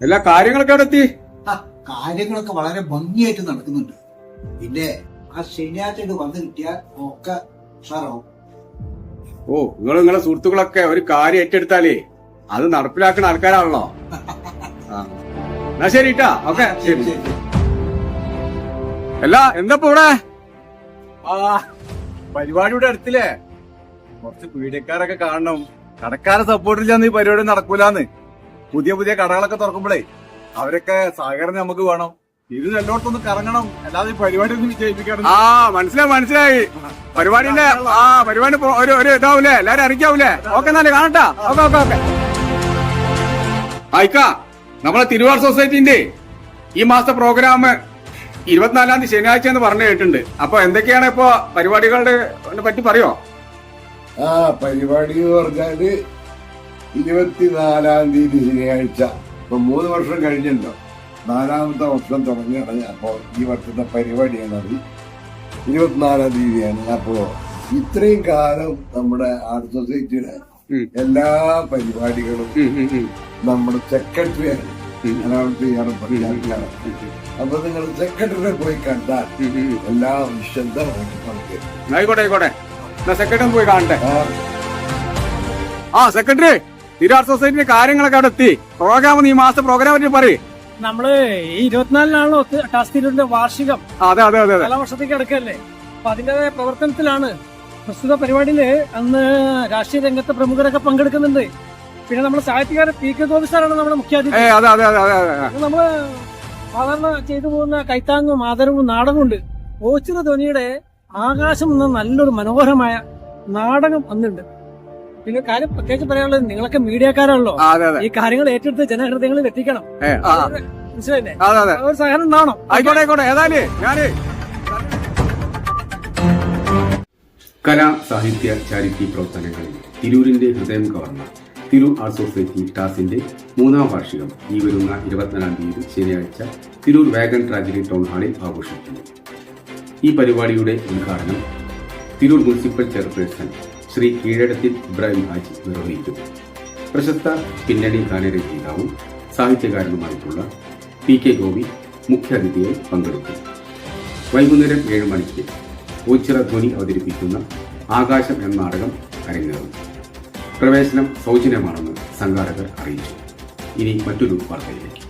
എല്ലാ കാര്യങ്ങളൊക്കെ അവിടെ എത്തി? ആ, കാര്യങ്ങളൊക്കെ വളരെ ഭംഗിയായിട്ട് നടക്കുന്നുണ്ട്. പിന്നെ ആ ശനിയാഴ്ച വന്നു കിട്ടിയാൽ ഒക്കെ ഉഷാറാവും. ഓ നിങ്ങൾ നിങ്ങളെ സുഹൃത്തുക്കളൊക്കെ ഒരു കാര്യം ഏറ്റെടുത്താലേ അത് നടപ്പിലാക്കുന്ന ആൾക്കാരാണല്ലോ. ആ. എന്നാ ശരി ഇട്ടാ ഓക്കെ ശരി അല്ല എന്താ ഇവിടെ? പരിപാടിയുടെ അടുത്തില്ലേ? കുറച്ച് പീഡിയക്കാരൊക്കെ കാണണം. കടക്കാരെ സപ്പോർട്ട് ഇല്ലാന്ന് ഈ പരിപാടി നടക്കൂലെന്ന്. പുതിയ പുതിയ കടകളൊക്കെ തുറക്കുമ്പോഴേ അവരൊക്കെ സഹകരണം നമുക്ക് വേണം. ഇത് എല്ലായിടത്തൊന്ന് കറങ്ങണം. അല്ലാതെ ഈ പരിപാടി ഒന്നും വിജയിപ്പിക്കണം ആ മനസ്സിലായി മനസ്സിലായി. പരിപാടിന്റെ ആ പരിപാടി ഒരു ഒരു ഇതാവൂലേ? എല്ലാരും അറിയിക്കാവൂലേ ഓക്കെ എന്നാലും കാണട്ടാ. Okay okay okay. ആയിക്ക നമ്മളെ തിരുവാർ സൊസൈറ്റിന്റെ ഈ മാസത്തെ പ്രോഗ്രാം ഇരുപത്തിനാലാം തീയതി ശനിയാഴ്ച എന്ന് പറഞ്ഞു കേട്ടിട്ടുണ്ട്. അപ്പൊ എന്തൊക്കെയാണ് ഇപ്പൊ പരിപാടികളുടെ പറ്റി പറയോ? ആ പരിപാടി എന്ന് പറഞ്ഞാൽ ഇരുപത്തിനാലാം തീയതി ശനിയാഴ്ച. ഇപ്പൊ മൂന്ന് വർഷം കഴിഞ്ഞല്ലോ. നാലാമത്തെ വർഷം തുടങ്ങിയാണ് അപ്പോ ഈ വർഷത്തെ പരിപാടിയാണ് അത് ഇരുപത്തിനാലാം തീയതിയാണ്. അപ്പോ ഇത്രയും കാലം നമ്മുടെ ആർട്ട് സൊസൈറ്റിയുടെ എല്ലാ പരിപാടികളും. നമ്മുടെ സെക്രട്ടറിയാണ് ഉം. അനൗൺസ് ചെയ്യാനും പ്രഖ്യാപിക്കാനും അപ്പൊ നിങ്ങൾ സെക്രട്ടറിയെ പോയി കണ്ടാൽ എല്ലാ വിശദമായിട്ട് പറഞ്ഞു ആയിക്കോട്ടെ ആയിക്കോട്ടെ. എന്നാ സെക്രട്ടറി പോയി കാണട്ടെ. ആ സെക്രട്ടറി തിരുവാർ സൊസൈറ്റിന്റെ കാര്യങ്ങളൊക്കെ അവിടെ എത്തി. പ്രോഗ്രാം ഈ മാസത്തെ പ്രോഗ്രാം പറ്റി പറയും. നമ്മൾ ഈ ഇരുപത്തിനാലിനാണല്ലോ ടാസ്തിരൂരിന്റെ വാർഷികം. അതെ അതെ അതെ കാലവർഷത്തേക്ക് അടുക്കല്ലേ? അപ്പൊ അതിന്റെ പ്രവർത്തനത്തിലാണ് പ്രസ്തുത പരിപാടിയിൽ അന്ന് രാഷ്ട്രീയ രംഗത്തെ പ്രമുഖരൊക്കെ പങ്കെടുക്കുന്നുണ്ട്. പിന്നെ നമ്മുടെ സാഹിത്യകാരൻ പി കെ ഗോപി സാറാണ് നമ്മുടെ മുഖ്യാതിഥി. നമ്മൾ സാധാരണ ചെയ്തു പോകുന്ന കൈത്താങ്ങും ആദരവും നാടകമുണ്ട് ഓച്ചിറ ധ്വനിയുടെ ആകാശം എന്ന നല്ലൊരു മനോഹരമായ നാടകം അന്നുണ്ട് പിന്നെ കാര്യം പ്രത്യേകിച്ച് പറയാനുള്ളത് നിങ്ങളൊക്കെ മീഡിയക്കാരാണല്ലോ. അതെ അതെ. ഈ കാര്യങ്ങൾ ഏറ്റെടുത്ത് ജനഹൃദയങ്ങളിൽ എത്തിക്കണം. മനസ്സിലായില്ലേ? അതെ അതെ ഒരു സഹകരണം ഉണ്ടാവണം ആയിക്കോട്ടെ ആയിക്കോട്ടെ. ഏതായാലും ഞാനേ കലാ സാഹിത്യ ചാരിറ്റി പ്രവർത്തനങ്ങളിൽ തിരൂരിന്റെ ഹൃദയം കവർന്ന തിരു ആർട്ട് സൊസൈറ്റി ടാസിന്റെ മൂന്നാം വാർഷികം ഈ വരുന്ന ഇരുപത്തിനാലാം തീയതി ശനിയാഴ്ച തിരൂർ വാഗൺ ട്രാജഡി ടൗൺ ഹാളിൽ ആഘോഷിക്കുന്നു. ഈ പരിപാടിയുടെ ഉദ്ഘാടനം തിരൂർ മുനിസിപ്പൽ ചെയർപേഴ്സൺ ശ്രീ കീഴടത്തിൽ ഇബ്രാഹിം ഹാജി നിർവഹിക്കും. പ്രശസ്ത പിന്നണി ഗാനരചയിതാവും സാഹിത്യകാരനുമായിട്ടുള്ള പി കെ ഗോപി മുഖ്യാതിഥിയായി പങ്കെടുക്കും. വൈകുന്നേരം ഏഴ് മണിക്ക് ഓച്ചിറ ധ്വനി അവതരിപ്പിക്കുന്ന ആകാശം എന്ന നാടകം അരങ്ങേറും. പ്രവേശനം സൗജന്യമാണെന്ന് സംഘാടകർ അറിയിച്ചു. ഇനി മറ്റൊരു വാർത്തയിലേക്ക്.